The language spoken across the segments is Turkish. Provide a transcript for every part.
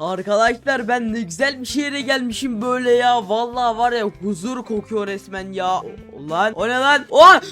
Arkadaşlar ben ne güzel bir şehre gelmişim böyle ya. Vallahi var ya huzur kokuyor resmen ya. Lan o ne lan?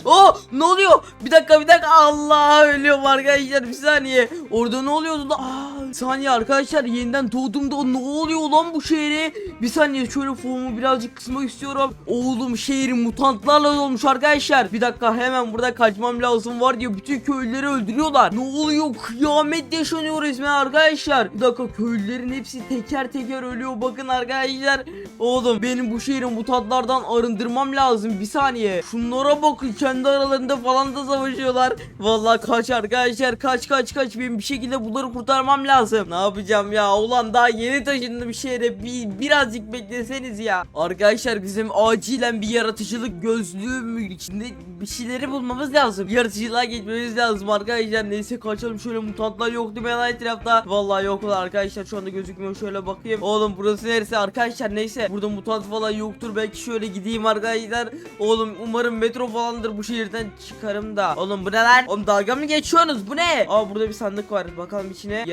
Oh ne oluyor? Bir dakika bir dakika. Allah ölüyorum arkadaşlar bir saniye. Orada ne oluyordu da? Aa, saniye arkadaşlar yeniden doğduğumda ne oluyor lan bu şehre? Bir saniye şöyle formu birazcık kısmak istiyorum. Oğlum şehrin mutantlarla dolmuş arkadaşlar. Bir dakika hemen burada kaçmam lazım var diye bütün köylüleri öldürüyorlar. Ne oluyor? Kıyamet yaşanıyor resmen arkadaşlar. Bir dakika köylülerin hepsi teker teker ölüyor. Bakın arkadaşlar. Oğlum benim bu şehri mutantlardan arındırmam lazım. Bir saniye. Şunlara bakın kendi aralarında falan da savaşıyorlar. Vallahi kaç arkadaşlar kaç kaç kaç. Benim bir şekilde bunları kurtarmam lazım. Ne yapacağım ya? Ulan daha yeni taşındım şehre. Bir, birazcık bekleseniz ya. Arkadaşlar bizim acilen bir yaratıcılık gözlüğü içinde bir şeyleri bulmamız lazım. Yaratıcılığa geçmemiz lazım arkadaşlar. Neyse kaçalım şöyle mutantlar yok değil mi lan etrafta? Vallahi yoklar arkadaşlar şu anda gözükmüyor. Şöyle bakayım. Oğlum burası neresi arkadaşlar? Neyse burada mutant falan yoktur. Belki şöyle gideyim arkadaşlar. Oğlum umarım metro falandır bu şehirden çıkarım da. Oğlum bu ne lan? Oğlum dalga mı geçiyorsunuz? Bu ne? Aa burada bir sandık var. Bakalım içine.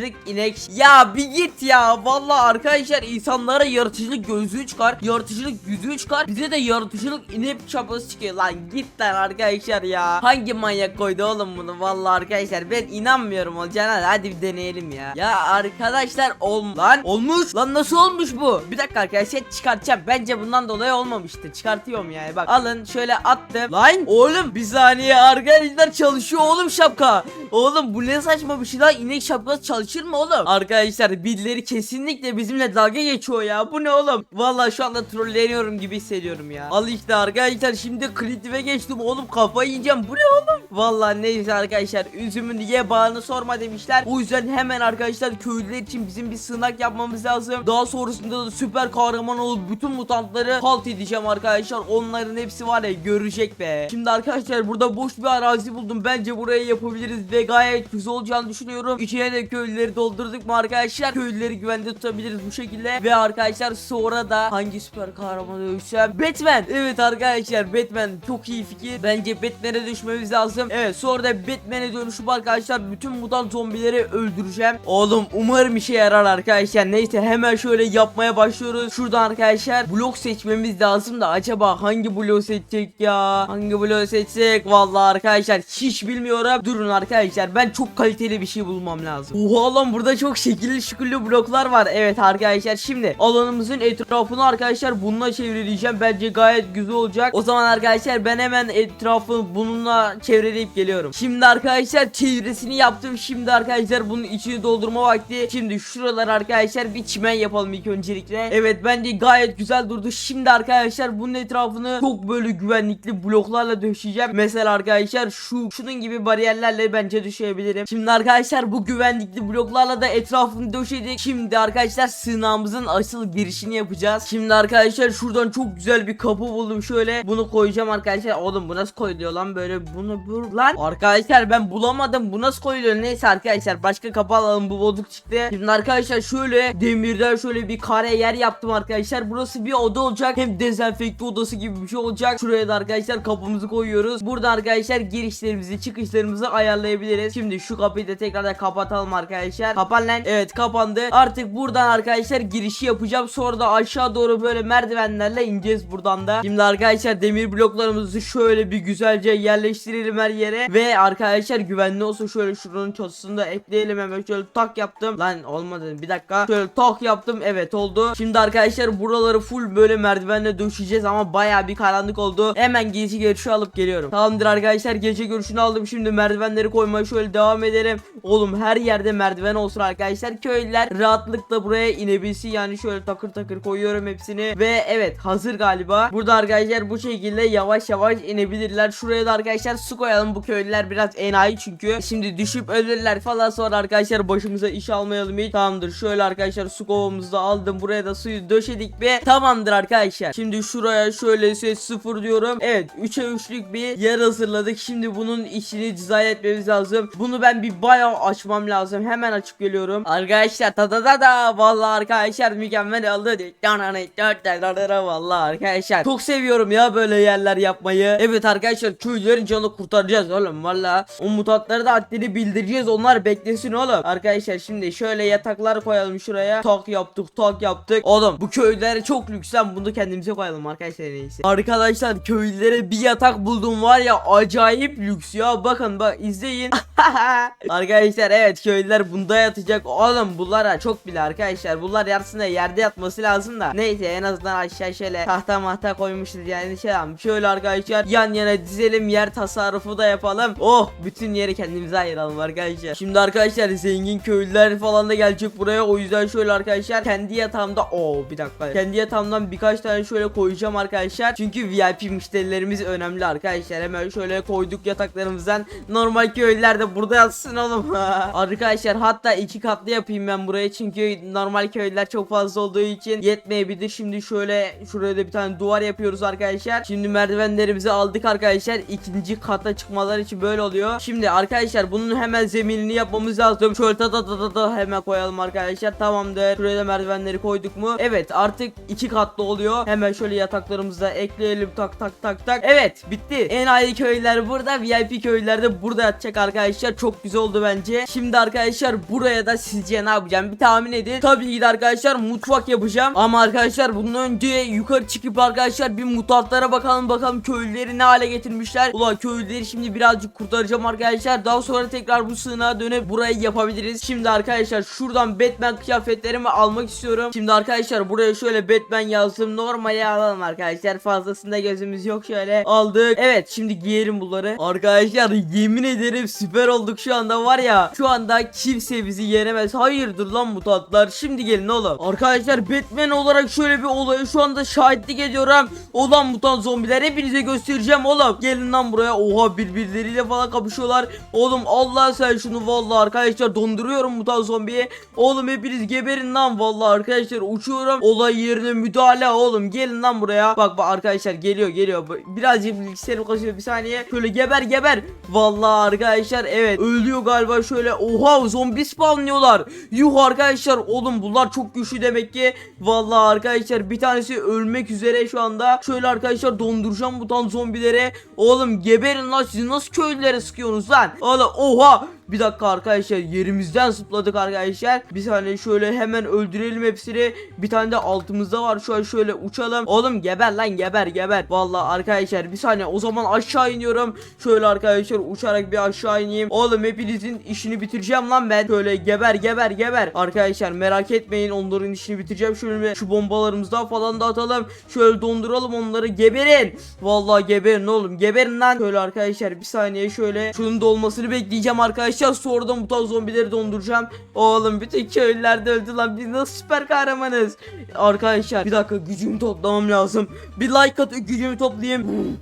Yaratıcılık inek. Ya bir git ya. Vallahi arkadaşlar insanlara yaratıcılık gözlüğü çıkar. Yaratıcılık yüzüğü çıkar. Bize de yaratıcılık inek çapası çıkıyor. Lan git lan arkadaşlar ya. Hangi manyak koydu oğlum bunu? Vallahi arkadaşlar ben inanmıyorum olacağına. Hadi bir deneyelim ya. Ya arkadaşlar ol lan olmuş. Lan nasıl olmuş bu? Bir dakika arkadaşlar çıkartacağım. Bence bundan dolayı olmamıştı. Çıkartıyorum yani. Bak alın şöyle attım. Lan oğlum bir saniye arkadaşlar çalışıyor oğlum şapka. Oğlum bu ne saçma bir şey lan. İnek şapkası çalışır mı oğlum? Arkadaşlar birileri kesinlikle bizimle dalga geçiyor ya. Bu ne oğlum? Vallahi şu anda trolleniyorum gibi hissediyorum ya. Al işte arkadaşlar şimdi kreative geçtim oğlum kafayı yiyeceğim. Bu ne oğlum? Vallahi neyse arkadaşlar üzümün ye bağını sorma demişler. O yüzden hemen arkadaşlar köylüler için bizim bir sığınak yapmamız lazım. Daha sonrasında da süper kahraman olup bütün mutantları halt edeceğim arkadaşlar. Onların hepsi var ya görecek be. Şimdi arkadaşlar burada boş bir arazi buldum. Bence buraya yapabiliriz ve gayet güzel olacağını düşünüyorum. İçine de köylüleri doldurduk mu arkadaşlar? Köylüleri güvende tutabiliriz bu şekilde. Ve arkadaşlar sonra da hangi süper kahramanı dövüşsem? Batman. Evet arkadaşlar Batman çok iyi fikir. Bence Batman'e düşmemiz lazım. Evet sonra da Batman'e dönüşüp arkadaşlar bütün mutant zombileri öldüreceğim. Oğlum umarım işe yarar arkadaşlar. Neyse hemen şöyle yapmaya başlıyoruz. Şuradan arkadaşlar blok seçmemiz lazım da acaba hangi bloğu seçecek ya? Hangi bloğu seçsek? Vallahi arkadaşlar hiç bilmiyorum. Durun arkadaşlar ben çok kaliteli bir şey bulmam lazım. Oha lan burada çok şekilli şükürlü bloklar var. Evet arkadaşlar şimdi alanımızın etrafını arkadaşlar bununla çevreleyeceğim. Bence gayet güzel olacak. O zaman arkadaşlar ben hemen etrafı bununla çevreleyip geliyorum. Şimdi arkadaşlar çevresini yaptım. Şimdi arkadaşlar bunun içini doldurma vakti. Şimdi şuralar arkadaşlar bir çimen yapalım ilk öncelikle. Evet bence gayet güzel durdu. Şimdi arkadaşlar bunun etrafını çok böyle güvenlikli bloklarla döşeyeceğim. Mesela arkadaşlar şu şunun gibi bariyerlerle bence düşebilirim. Şimdi arkadaşlar bu güvenlikli bloklarla da etrafını döşedik. Şimdi arkadaşlar sığınağımızın asıl girişini yapacağız. Şimdi arkadaşlar şuradan çok güzel bir kapı buldum şöyle. Bunu koyacağım arkadaşlar. Oğlum bu nasıl koyuluyor lan böyle bunu bu lan. Arkadaşlar ben bulamadım. Bu nasıl koyuluyor? Neyse arkadaşlar başka kapı alalım. Bu bozuk çıktı. Şimdi arkadaşlar şöyle demirden şöyle bir kare yer yaptım arkadaşlar. Burası bir oda olacak. Hem dezenfekte odası gibi bir şey olacak. Şuraya da arkadaşlar kapımızı koyuyoruz. Burada arkadaşlar girişlerimizi çıkışlarımızı ayarlayabiliriz. Şimdi şu kapıyı da tekrardan kapatalım arkadaşlar. Kapan lan. Evet kapandı. Artık buradan arkadaşlar girişi yapacağım. Sonra da aşağı doğru böyle merdivenlerle ineceğiz buradan da. Şimdi arkadaşlar demir bloklarımızı şöyle bir güzelce yerleştirelim her yere. Ve arkadaşlar güvenli olsun şöyle şuranın çatısını da ekleyelim hemen şöyle tak yaptım. Lan olmadı bir dakika. Şöyle tak yaptım evet oldu. Şimdi arkadaşlar buraları full böyle merdivenle döşeceğiz ama baya bir karanlık oldu. Hemen gece görüşü alıp geliyorum. Tamamdır arkadaşlar gece görüşünü aldım. Şimdi merdivenleri koymaya şöyle devam edelim. Oğlum her yerde merdiven olsun arkadaşlar. Köylüler rahatlıkla buraya inebilsin. Yani şöyle takır takır koyuyorum hepsini. Ve evet hazır galiba. Burada arkadaşlar bu şekilde yavaş yavaş inebilirler. Şuraya da arkadaşlar su koyalım. Bu köylüler biraz enayi çünkü. Şimdi düşüp ölürler falan sonra arkadaşlar başımıza iş almayalım hiç. Tamamdır. Şöyle arkadaşlar su kovamızı da aldım. Buraya da suyu döşedik ve tamamdır arkadaşlar. Şimdi şuraya şöyle ses sıfır diyorum. Evet 3'e 3'lük bir yer hazırladık. Şimdi bunun içini dizayn etmemiz lazım. Bunu ben bir bayağı açmam lazım. Hemen hemen açık geliyorum. Arkadaşlar ta da da da vallahi arkadaşlar mükemmel oldu. Vallahi arkadaşlar çok seviyorum ya böyle yerler yapmayı. Evet arkadaşlar köylerin canını kurtaracağız oğlum valla. O mutantları da haddini bildireceğiz onlar beklesin oğlum. Arkadaşlar şimdi şöyle yataklar koyalım şuraya. Tak yaptık tak yaptık. Oğlum bu köyler çok lüks lan bunu kendimize koyalım arkadaşlar en iyisi. Arkadaşlar köylere bir yatak buldum var ya acayip lüks ya. Bakın bak izleyin. arkadaşlar evet köylüler bunda yatacak. Oğlum bunlara çok bile arkadaşlar. Bunlar yarısında yerde yatması lazım da. Neyse en azından aşağı şöyle tahta mahta koymuşuz yani şey yapalım. Şöyle arkadaşlar yan yana dizelim yer tasarrufu da yapalım. Oh bütün yeri kendimize ayıralım arkadaşlar. Şimdi arkadaşlar zengin köylüler falan da gelecek buraya. O yüzden şöyle arkadaşlar kendi yatağımda Oo bir dakika. Kendi yatağımdan birkaç tane şöyle koyacağım arkadaşlar. Çünkü VIP müşterilerimiz önemli arkadaşlar. Hemen şöyle koyduk yataklarımızdan. Normal köylüler de burada yatsın oğlum. arkadaşlar hatta iki katlı yapayım ben burayı. Çünkü normal köylüler çok fazla olduğu için yetmeyebilir. Şimdi şöyle şuraya da bir tane duvar yapıyoruz arkadaşlar. Şimdi merdivenlerimizi aldık arkadaşlar. İkinci kata çıkmalar için böyle oluyor. Şimdi arkadaşlar bunun hemen zeminini yapmamız lazım. Şöyle ta ta ta ta ta hemen koyalım arkadaşlar. Tamamdır. Şuraya da merdivenleri koyduk mu? Evet artık iki katlı oluyor. Hemen şöyle yataklarımızı da ekleyelim. Tak tak tak tak. Evet bitti. En ayrı köyler burada. VIP köyler de burada yatacak arkadaşlar. Çok güzel oldu bence. Şimdi arkadaşlar buraya da sizce ne yapacağım? Bir tahmin edin. Tabii ki de arkadaşlar mutfak yapacağım. Ama arkadaşlar bunun önce yukarı çıkıp arkadaşlar bir mutantlara bakalım bakalım köylüleri ne hale getirmişler. Ulan köylüleri şimdi birazcık kurtaracağım arkadaşlar. Daha sonra tekrar bu sığınağa dönüp burayı yapabiliriz. Şimdi arkadaşlar şuradan Batman kıyafetlerimi almak istiyorum. Şimdi arkadaşlar buraya şöyle Batman yazdım. Normale alalım arkadaşlar. Fazlasında gözümüz yok şöyle. Aldık. Evet şimdi giyelim bunları. Arkadaşlar yemin ederim süper olduk şu anda var ya. Şu anda kimse bizi yenemez. Hayırdır lan mutantlar. Şimdi gelin oğlum. Arkadaşlar Batman olarak şöyle bir olaya şu anda şahitlik ediyorum. Olan mutant zombiler hepinize göstereceğim oğlum. Gelin lan buraya. Oha birbirleriyle falan kapışıyorlar. Oğlum Allah sen şunu vallahi arkadaşlar donduruyorum mutant zombiyi. Oğlum hepiniz geberin lan vallahi arkadaşlar uçuyorum. Olay yerine müdahale oğlum. Gelin lan buraya. Bak bak arkadaşlar geliyor geliyor. Birazcık bilgisayarım kaçıyor bir saniye. Şöyle geber geber. Vallahi arkadaşlar evet ölüyor galiba şöyle. Oha zombi spawnlıyorlar. Yuh arkadaşlar oğlum bunlar çok güçlü demek ki. Vallahi arkadaşlar bir tanesi ölmek üzere şu anda. Şöyle arkadaşlar donduracağım mutant zombilere. Oğlum geberin lan siz nasıl köylülere sıkıyorsunuz lan? Oğlum oha bir dakika arkadaşlar yerimizden zıpladık arkadaşlar. Bir saniye şöyle hemen öldürelim hepsini. Bir tane de altımızda var şu an şöyle uçalım. Oğlum geber lan geber geber. Vallahi arkadaşlar bir saniye o zaman aşağı iniyorum. Şöyle arkadaşlar uçarak bir aşağı ineyim. Oğlum hepinizin işini bitireceğim lan ben. Şöyle geber geber geber. Arkadaşlar merak etmeyin onların işini bitireceğim. Şöyle şu bombalarımızdan falan da atalım. Şöyle donduralım onları geberin. Vallahi geberin oğlum geberin lan. Şöyle arkadaşlar bir saniye şöyle şunun dolmasını bekleyeceğim arkadaşlar. Sonra da mutant zombileri donduracağım. Oğlum bütün köylüler de öldü lan. Biz nasıl süper kahramanız. Arkadaşlar bir dakika gücümü toplamam lazım. Bir like at gücümü toplayayım.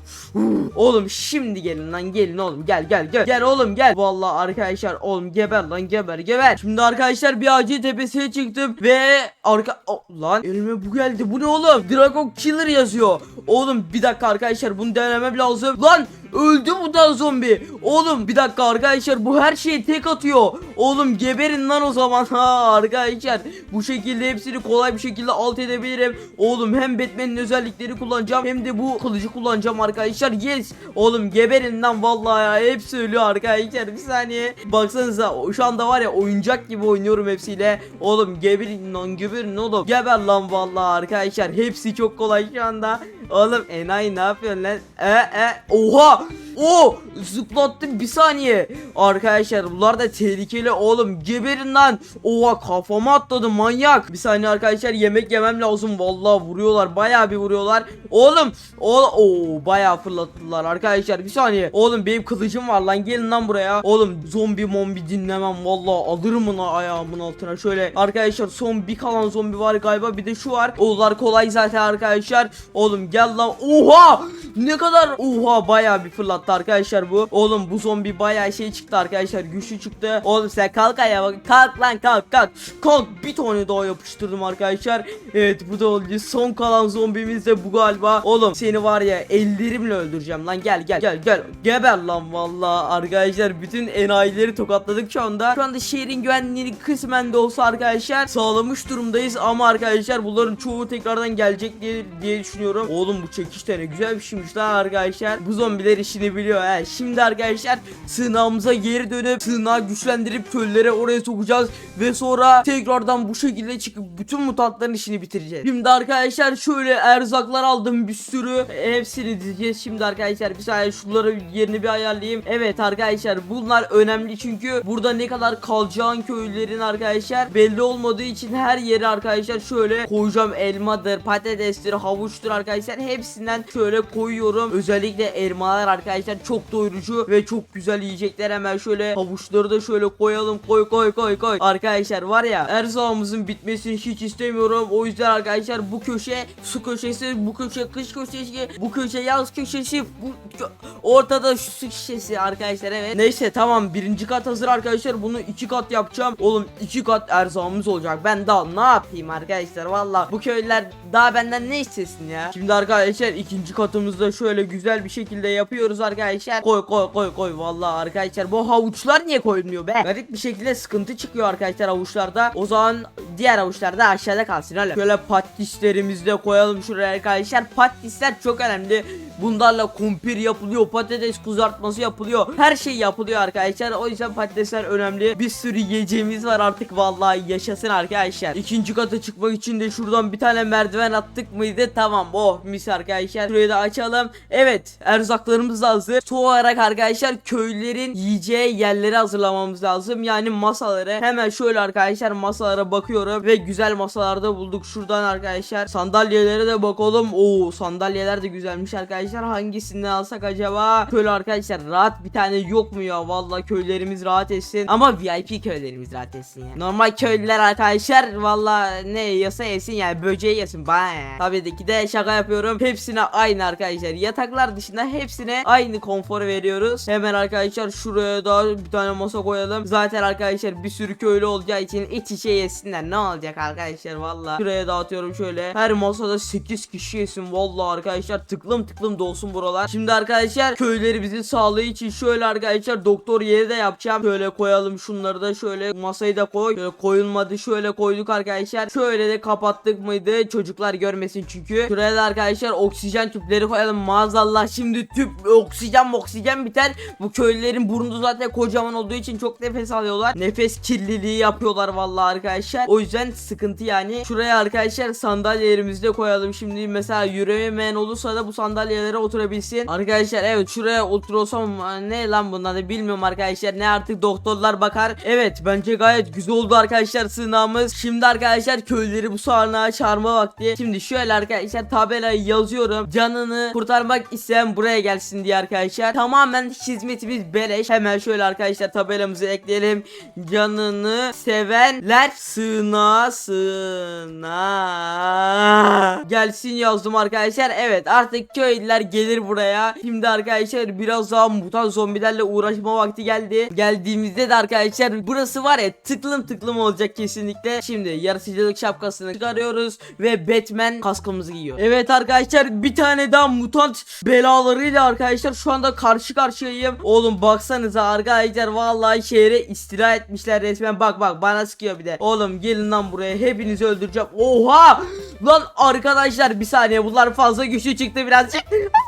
oğlum şimdi gelin lan gelin oğlum gel gel gel. Gel oğlum gel. Vallahi arkadaşlar oğlum geber lan geber geber. Şimdi arkadaşlar bir ağacın tepesine çıktım ve arka O, lan elime bu geldi. Bu ne oğlum? Dragon Killer yazıyor. Oğlum bir dakika arkadaşlar bunu denemem lazım. Lan öldü bu da zombi. Oğlum bir dakika arkadaşlar bu her şeyi tek atıyor. Oğlum geberin lan o zaman. Ha arkadaşlar bu şekilde hepsini kolay bir şekilde alt edebilirim. Oğlum hem Batman'in özellikleri kullanacağım hem de bu kılıcı kullanacağım arkadaşlar. Yes. Oğlum geberin lan vallahi ya. Hepsi ölüyor arkadaşlar. Bir saniye. Baksanıza şu anda var ya oyuncak gibi oynuyorum hepsiyle. Oğlum geberin lan geberin oğlum. Geber lan vallahi arkadaşlar. Hepsi çok kolay şu anda. Oğlum enayi ne yapıyorsun lan? E e oha! O zıplattım bir saniye. Arkadaşlar bunlar da tehlikeli oğlum. Geberin lan. Oha kafama atladı manyak. Bir saniye arkadaşlar yemek yemem lazım. Vallahi vuruyorlar. Bayağı bir vuruyorlar. Oğlum o o bayağı fırlattılar arkadaşlar. Bir saniye. Oğlum benim kılıcım var lan. Gelin lan buraya. Oğlum zombi mombi dinlemem. Vallahi alırım onu ayağımın altına. Şöyle arkadaşlar son bir kalan zombi var galiba. Bir de şu var. Onlar kolay zaten arkadaşlar. Oğlum gel lan. Oha! Ne kadar oha bayağı bir fırlattı arkadaşlar bu. Oğlum bu zombi bayağı şey çıktı arkadaşlar. Güçlü çıktı. Oğlum sen kalk ayağa bak. Kalk lan kalk kalk. Kalk bir tane daha yapıştırdım arkadaşlar. Evet bu da oldu. Son kalan zombimiz de bu galiba. Oğlum seni var ya ellerimle öldüreceğim lan. Gel gel gel gel. Geber lan vallahi arkadaşlar. Bütün enayileri tokatladık şu anda. Şu anda şehrin güvenliğini kısmen de olsa arkadaşlar sağlamış durumdayız. Ama arkadaşlar bunların çoğu tekrardan gelecek diye, diye düşünüyorum. Oğlum bu çekiş de güzel bir şeymiş lan arkadaşlar. Bu zombiler işini biliyor he. Şimdi arkadaşlar sığınağımıza geri dönüp sığınağı güçlendirip köylere oraya sokacağız. Ve sonra tekrardan bu şekilde çıkıp bütün mutantların işini bitireceğiz. Şimdi arkadaşlar şöyle erzaklar aldım bir sürü. Hepsini dizeceğiz şimdi arkadaşlar. Bir saniye şunları yerini bir ayarlayayım. Evet arkadaşlar bunlar önemli çünkü burada ne kadar kalacağın köylerin arkadaşlar belli olmadığı için her yere arkadaşlar şöyle koyacağım elmadır, patatestir, havuçtur arkadaşlar hepsinden şöyle koyuyorum. Özellikle elmalar arkadaşlar çok doyurucu ve çok güzel yiyecekler. Hemen şöyle havuçları da şöyle koyalım. Koy koy koy koy. Arkadaşlar var ya erzağımızın bitmesini hiç istemiyorum. O yüzden arkadaşlar bu köşe su köşesi, bu köşe kış köşesi, bu köşe yaz köşesi, bu kö- ortada şu su şişesi arkadaşlar evet. Neyse tamam birinci kat hazır arkadaşlar. Bunu iki kat yapacağım. Oğlum iki kat erzağımız olacak. Ben daha ne yapayım arkadaşlar valla. Bu köylüler daha benden ne istesin ya. Şimdi arkadaşlar ikinci katımızda şöyle güzel bir şekilde yapıyoruz arkadaşlar. Koy koy koy koy valla arkadaşlar. Bu havuçlar niye koyulmuyor be? Garip bir şekilde sıkıntı çıkıyor arkadaşlar havuçlarda. O zaman diğer havuçlar da aşağıda kalsın öyle. Şöyle patislerimizi de koyalım şuraya arkadaşlar. Patisler çok önemli. Bunlarla kumpir yapılıyor, patates kızartması yapılıyor. Her şey yapılıyor arkadaşlar. O yüzden patatesler önemli. Bir sürü yiyeceğimiz var artık vallahi yaşasın arkadaşlar. İkinci kata çıkmak için de şuradan bir tane merdiven attık mıydı? Tamam oh mis arkadaşlar. Şurayı da açalım. Evet erzaklarımız da hazır. Son olarak arkadaşlar köylerin yiyeceği yerleri hazırlamamız lazım. Yani masaları. Hemen şöyle arkadaşlar masalara bakıyorum ve güzel masalarda bulduk. Şuradan arkadaşlar sandalyelere de bakalım. Oo sandalyeler de güzelmiş arkadaşlar. Hangisinden alsak acaba? Şöyle arkadaşlar rahat bir tane yok mu ya? Vallahi köylerimiz rahat etsin. Ama VIP köylerimiz rahat etsin ya. Normal köylüler arkadaşlar vallahi ne yasa yesin yani böceği yesin bana ya. Tabii ki de şaka yapıyorum. Hepsine aynı arkadaşlar. Yataklar dışında hepsine aynı konforu veriyoruz. Hemen arkadaşlar şuraya da bir tane masa koyalım. Zaten arkadaşlar bir sürü köylü olacağı için iç içe yesinler. Ne olacak arkadaşlar valla. Şuraya dağıtıyorum şöyle. Her masada 8 kişi yesin valla arkadaşlar. Tıklım tıklım dolsun buralar. Şimdi arkadaşlar köylerimizin sağlığı için şöyle arkadaşlar doktor yeri de yapacağım. Şöyle koyalım şunları da şöyle masayı da koy. Şöyle koyulmadı şöyle koyduk arkadaşlar. Şöyle de kapattık mıydı? Çocuklar görmesin çünkü. Şuraya da arkadaşlar oksijen tüpleri koyalım. Maazallah şimdi tüp oksijen oksijen biter. Bu köylülerin burnu zaten kocaman olduğu için çok nefes alıyorlar. Nefes kirliliği yapıyorlar vallahi arkadaşlar. O yüzden sıkıntı yani. Şuraya arkadaşlar sandalyelerimizi de koyalım. Şimdi mesela yürüyemeyen olursa da bu sandalyelere oturabilsin. Arkadaşlar evet şuraya oturursam ne lan bunlar da bilmiyorum arkadaşlar. Ne artık doktorlar bakar. Evet bence gayet güzel oldu arkadaşlar sığınağımız. Şimdi arkadaşlar köyleri bu sığınağa çağırma vakti. Şimdi şöyle arkadaşlar tabelayı yazıyorum. Canını kurtarmak isteyen buraya gelsin diye arkadaşlar. Tamamen hizmetimiz beleş. Hemen şöyle arkadaşlar tabelamızı ekleyelim. Canını sevenler sığınağa sığınağa gelsin yazdım arkadaşlar. Evet artık köylüler gelir buraya. Şimdi arkadaşlar biraz daha mutant zombilerle uğraşma vakti geldi. Geldiğimizde de arkadaşlar burası var ya tıklım tıklım olacak kesinlikle. Şimdi yaratıcılık şapkasını çıkarıyoruz ve Batman kaskımızı giyiyor. Evet arkadaşlar bir tane daha mutant belalarıyla arkadaşlar şu anda karşı karşıyayım. Oğlum baksanıza arkadaşlar vallahi şehre istila etmişler resmen. Bak bak bana sıkıyor bir de. Oğlum gelin lan buraya hepinizi öldüreceğim. Oha! Lan arkadaşlar bir saniye bunlar fazla güçlü çıktı birazcık.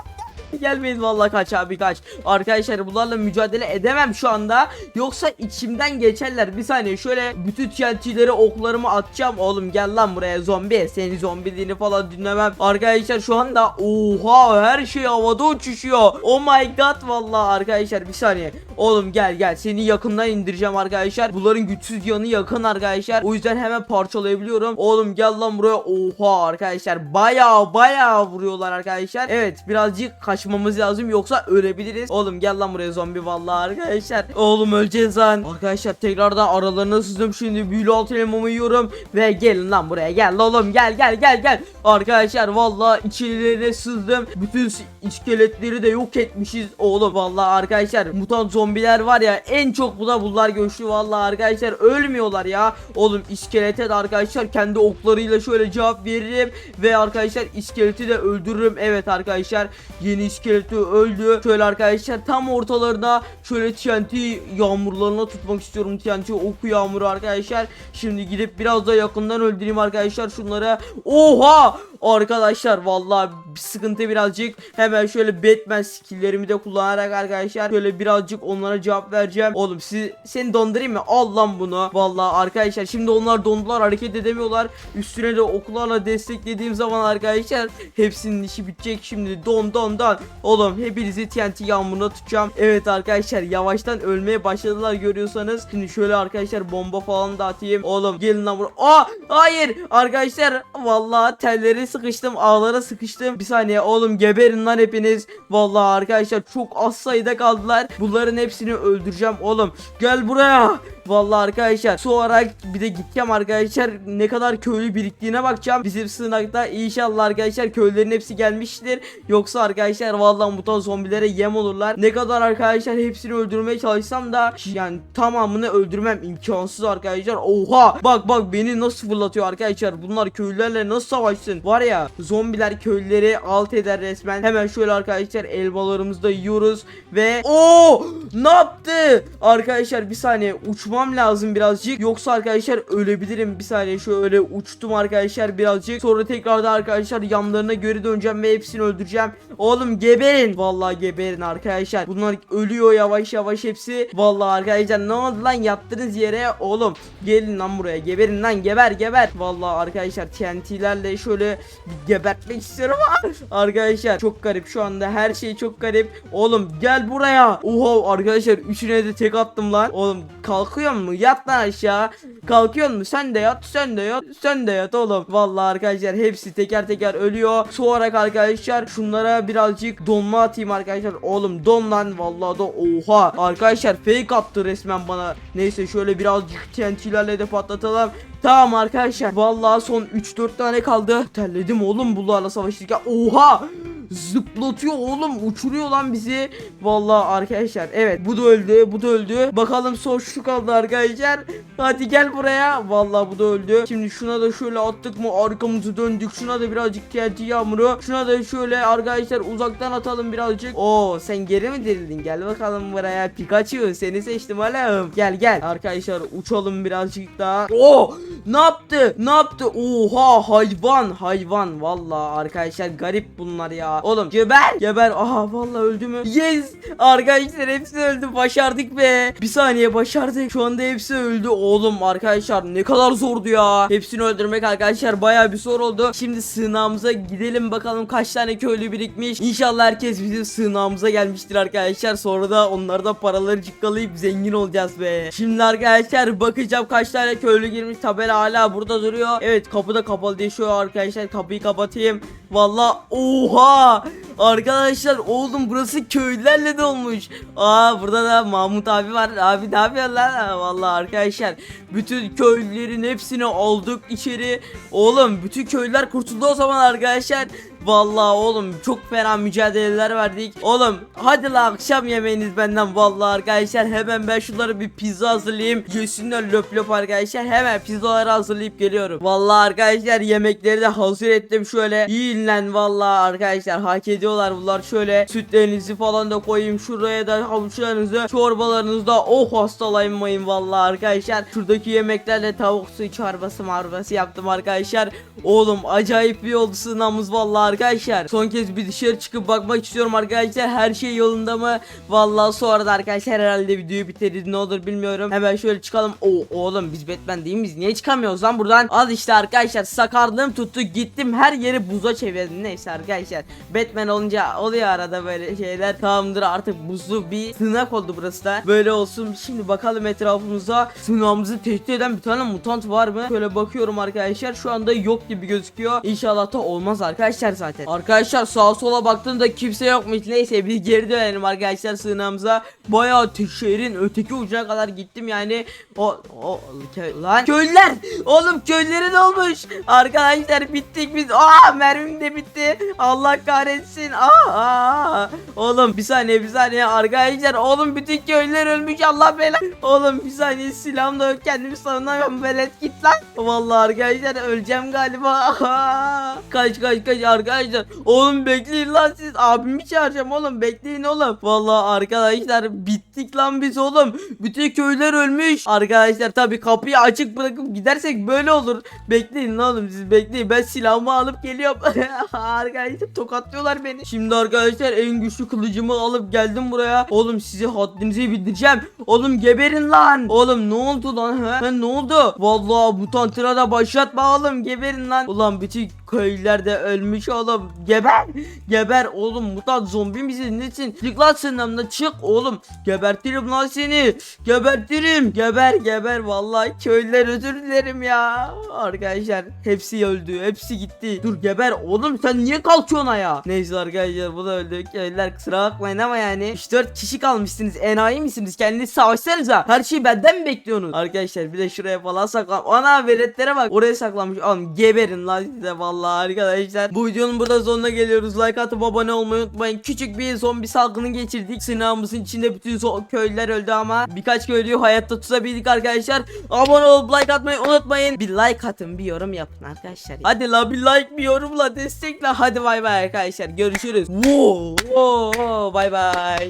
Gelmeyin vallahi kaç abi kaç. Arkadaşlar bunlarla mücadele edemem şu anda. Yoksa içimden geçerler. Bir saniye şöyle bütün TNT'leri oklarımı atacağım. Oğlum gel lan buraya zombi. Senin zombiliğini falan dinlemem. Arkadaşlar şu anda oha her şey havada uçuşuyor. Oh my god vallahi arkadaşlar bir saniye. Oğlum gel gel seni yakından indireceğim arkadaşlar. Bunların güçsüz yanı yakın arkadaşlar. O yüzden hemen parçalayabiliyorum. Oğlum gel lan buraya. Oha arkadaşlar baya baya vuruyorlar arkadaşlar. Evet birazcık kaç kaçmamız lazım yoksa ölebiliriz. Oğlum gel lan buraya zombi vallahi arkadaşlar. Oğlum öleceğiz lan. Arkadaşlar tekrardan aralarına sızdım şimdi büyülü altın elmamı yiyorum ve gelin lan buraya gel oğlum gel gel gel gel. Arkadaşlar vallahi içerilerine sızdım. Bütün iskeletleri de yok etmişiz oğlum vallahi arkadaşlar. Mutant zombiler var ya en çok bu da bunlar göçlü vallahi arkadaşlar ölmüyorlar ya. Oğlum iskelete de arkadaşlar kendi oklarıyla şöyle cevap veririm ve arkadaşlar iskeleti de öldürürüm. Evet arkadaşlar yeni iskeleti öldü. Şöyle arkadaşlar tam ortalarına şöyle TNT yağmurlarına tutmak istiyorum. TNT oku yağmuru arkadaşlar. Şimdi gidip biraz da yakından öldüreyim arkadaşlar şunlara. Oha! Arkadaşlar vallahi bir sıkıntı birazcık. Hemen şöyle Batman skilllerimi de kullanarak arkadaşlar şöyle birazcık onlara cevap vereceğim. Oğlum siz seni dondurayım mı? Al lan bunu. Vallahi arkadaşlar şimdi onlar dondular hareket edemiyorlar. Üstüne de oklarla desteklediğim zaman arkadaşlar hepsinin işi bitecek şimdi. Don don don. Oğlum hepinizi TNT yağmuruna tutacağım. Evet arkadaşlar yavaştan ölmeye başladılar görüyorsanız. Şimdi şöyle arkadaşlar bomba falan da atayım. Oğlum gelin lan buraya. Aa hayır arkadaşlar vallahi telleri sıkıştım ağlara sıkıştım. Bir saniye oğlum geberin lan hepiniz. Vallahi arkadaşlar çok az sayıda kaldılar. Bunların hepsini öldüreceğim oğlum. Gel buraya. Vallahi arkadaşlar sonra bir de gideceğim arkadaşlar ne kadar köylü biriktiğine bakacağım. Bizim sığınakta inşallah arkadaşlar köylülerin hepsi gelmiştir. Yoksa arkadaşlar vallahi mutant zombilere yem olurlar. Ne kadar arkadaşlar hepsini öldürmeye çalışsam da yani tamamını öldürmem imkansız arkadaşlar. Oha bak bak beni nasıl fırlatıyor arkadaşlar. Bunlar köylülerle nasıl savaşsın? Var ya zombiler köylüleri alt eder resmen. Hemen şöyle arkadaşlar elmalarımızı da yiyoruz ve o ne yaptı? Arkadaşlar bir saniye uçmam lazım birazcık. Yoksa arkadaşlar ölebilirim. Bir saniye şöyle uçtum arkadaşlar birazcık. Sonra tekrardan arkadaşlar yanlarına geri döneceğim ve hepsini öldüreceğim. Oğlum geberin. Vallahi geberin arkadaşlar. Bunlar ölüyor yavaş yavaş hepsi. Vallahi arkadaşlar ne oldu lan yattınız yere oğlum. Gelin lan buraya geberin lan geber geber. Vallahi arkadaşlar TNT'lerle şöyle gebertmek istiyorum. arkadaşlar çok garip şu anda her şey çok garip. Oğlum gel buraya. Oha arkadaşlar üçüne de tek attım lan. Oğlum kalkıyor mu? Yat lan aşağı. Kalkıyor mu? Sen de yat, sen de yat, sen de yat oğlum. Vallahi arkadaşlar hepsi teker teker ölüyor. Sonra arkadaşlar şunlara birazcık donma atayım arkadaşlar. Oğlum don lan vallahi da oha. Arkadaşlar fake attı resmen bana. Neyse şöyle birazcık TNT'lerle de patlatalım. Tamam arkadaşlar. Vallahi son 3-4 tane kaldı. Terledim oğlum bunlarla savaşırken. Oha! Zıplatıyor oğlum. Uçuruyor lan bizi. Vallahi arkadaşlar. Evet bu da öldü. Bu da öldü. Bakalım son şu kaldı arkadaşlar. Hadi gel buraya. Vallahi bu da öldü. Şimdi şuna da şöyle attık mı arkamızı döndük. Şuna da birazcık TNT yağmuru. Şuna da şöyle arkadaşlar uzaktan atalım birazcık. Oo sen geri mi dirildin? Gel bakalım buraya. Pikachu seni seçtim oğlum. Gel gel. Arkadaşlar uçalım birazcık daha. Oo ne yaptı? Ne yaptı? Oha hayvan hayvan. Vallahi arkadaşlar garip bunlar ya. Oğlum geber. Geber. Aha vallahi öldü mü? Yes. Arkadaşlar hepsi öldü. Başardık be. Bir saniye başardık. Şu anda hepsi öldü. Oğlum arkadaşlar ne kadar zordu ya. Hepsini öldürmek arkadaşlar baya bir zor oldu. Şimdi sığınağımıza gidelim bakalım kaç tane köylü birikmiş. İnşallah herkes bizim sığınağımıza gelmiştir arkadaşlar. Sonra da onlardan paraları cıkkalayıp zengin olacağız be. Şimdi arkadaşlar bakacağım kaç tane köylü girmiş. Tabela hala burada duruyor. Evet kapı da kapalı diye arkadaşlar kapıyı kapatayım. Valla oha. Arkadaşlar oğlum burası köylülerle dolmuş. Aa burada da Mahmut abi var. Abi ne yapıyorsun lan? Vallahi arkadaşlar bütün köylülerin hepsini aldık içeri. Oğlum bütün köylüler kurtuldu o zaman arkadaşlar. Vallahi oğlum çok fena mücadeleler verdik. Oğlum hadi la akşam yemeğiniz benden vallahi arkadaşlar. Hemen ben şunları bir pizza hazırlayayım. Yesinler löp löp arkadaşlar. Hemen pizzaları hazırlayıp geliyorum. Vallahi arkadaşlar yemekleri de hazır ettim şöyle. Yiyin lan vallahi arkadaşlar hak ediyorlar bunlar. Şöyle sütlerinizi falan da koyayım. Şuraya da havuçlarınızı, çorbalarınızı da oh hastalanmayın vallahi arkadaşlar. Şuradaki yemeklerle tavuk suyu çorbası marbası yaptım arkadaşlar. Oğlum acayip bir oldu sınavımız vallahi arkadaşlar. Son kez bir dışarı çıkıp bakmak istiyorum arkadaşlar. Her şey yolunda mı? Vallahi sonra da arkadaşlar herhalde videoyu bitiririz ne olur bilmiyorum. Hemen şöyle çıkalım. Oo oğlum biz Batman değil miyiz? Niye çıkamıyoruz lan buradan? Al işte arkadaşlar sakarlığım tuttu gittim her yeri buza çevirdim. Neyse arkadaşlar. Batman olunca oluyor arada böyle şeyler. Tamamdır artık buzlu bir sığınak oldu burası da. Böyle olsun. Şimdi bakalım etrafımıza. Sığınağımızı tehdit eden bir tane mutant var mı? Şöyle bakıyorum arkadaşlar. Şu anda yok gibi gözüküyor. İnşallah da olmaz arkadaşlar. Zaten. Arkadaşlar sağa sola baktığımda kimse yokmuş. Neyse biz geri dönelim arkadaşlar sığınağımıza. Bayağı şehrin öteki ucuna kadar gittim yani. O, o kö- lan köylüler. Oğlum köylülerin olmuş. Arkadaşlar bittik biz. Aa mermim de bitti. Allah kahretsin. Aa, aa. Oğlum bir saniye bir saniye arkadaşlar. Oğlum bütün köylüler ölmüş. Allah bela. Oğlum bir saniye silahım da yok. Kendimi savunamıyorum. Velet git lan. Vallahi arkadaşlar öleceğim galiba. Kaç kaç kaç arkadaşlar. Oğlum bekleyin lan siz. Abimi çağıracağım oğlum. Bekleyin oğlum. Vallahi arkadaşlar bittik lan biz oğlum. Bütün köyler ölmüş. Arkadaşlar tabi kapıyı açık bırakıp gidersek böyle olur. Bekleyin oğlum siz bekleyin. Ben silahımı alıp geliyorum. arkadaşlar tokatlıyorlar beni. Şimdi arkadaşlar en güçlü kılıcımı alıp geldim buraya. Oğlum size haddinizi bildireceğim. Oğlum geberin lan. Oğlum ne oldu lan? He? He, ne oldu? Vallahi mutantına da başlatma oğlum. Geberin lan. Ulan bütün köylüler de ölmüş oğlum. Geber. Geber oğlum mutant zombi misin nesin? Çık lan sınavdan çık oğlum. Gebertirim lan seni. Gebertirim. Geber geber vallahi köylüler özür dilerim ya. Arkadaşlar hepsi öldü. Hepsi gitti. Dur geber oğlum sen niye kalkıyorsun ayağa? Neyse arkadaşlar bu da öldü. Köylüler kusura bakmayın ama yani 3-4 kişi kalmışsınız. Enayi misiniz? Kendiniz savaşsanıza. Her şeyi benden mi bekliyorsunuz? Arkadaşlar bir de şuraya falan saklan. Ana veletlere bak. Oraya saklanmış. Oğlum geberin lan size vallahi arkadaşlar. Bu videonun burada sonuna geliyoruz. Like atıp abone olmayı unutmayın. Küçük bir zombi salgını geçirdik. Sınavımızın içinde bütün köylüler öldü ama birkaç köylüyü hayatta tutabildik arkadaşlar. Abone olup like atmayı unutmayın. Bir like atın bir yorum yapın arkadaşlar. Hadi la bir like bir yorumla destekle. Hadi bay bay arkadaşlar. Görüşürüz. Wow, wow, bay bay.